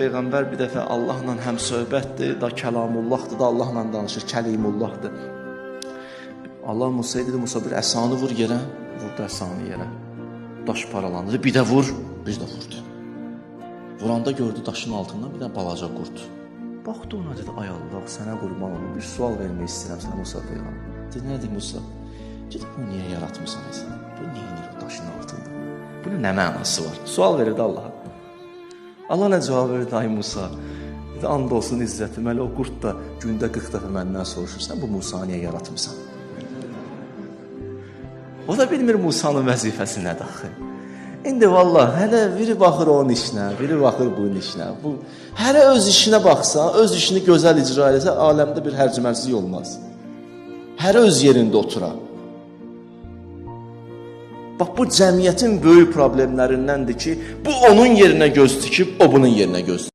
peyğəmbər bir dəfə Allahla həm söhbətdir, da kəlamullahdır da Allahla danışır, kəlimullahdır. Allah Musaya dedi, Musa bir əsanı vur yerə, vurdu əsanı yerə. Daş paralandı, bir də vur, bir də vurdu. Vuranda gördü daşın altından bir də balaca qurd. Baxdı ona dedi, ay Allah, sənə qurban olum, bir sual vermək istəyirəm sənə Musa peyğəmbər. Dedi, nədir Musa? Dedi, bu niyə yaratmısan sən? Bu niyə daşın altında? Bunun nə mənası var? Sual verirdi Allaha. Allah nə cavab verdi ay Musa? Dedi, and olsun izzətim, hələ o qurd da gündə 40 dəfə məndən soruşur, sən bu Musanı niyə yaratmısan? O da bilmir Musanın vəzifəsi nədir axı. İndi vallah hələ biri baxır onun işinə, biri baxır bunun işinə. Bu hərə öz işinə baxsa, öz işini gözəl icra etsə, aləmdə bir hərcmərsiz olmaz. Hərə öz yerində otura. Bax bu cəmiyyətin böyük problemlərindəndir ki, bu onun yerinə göz tikib, o bunun yerinə göz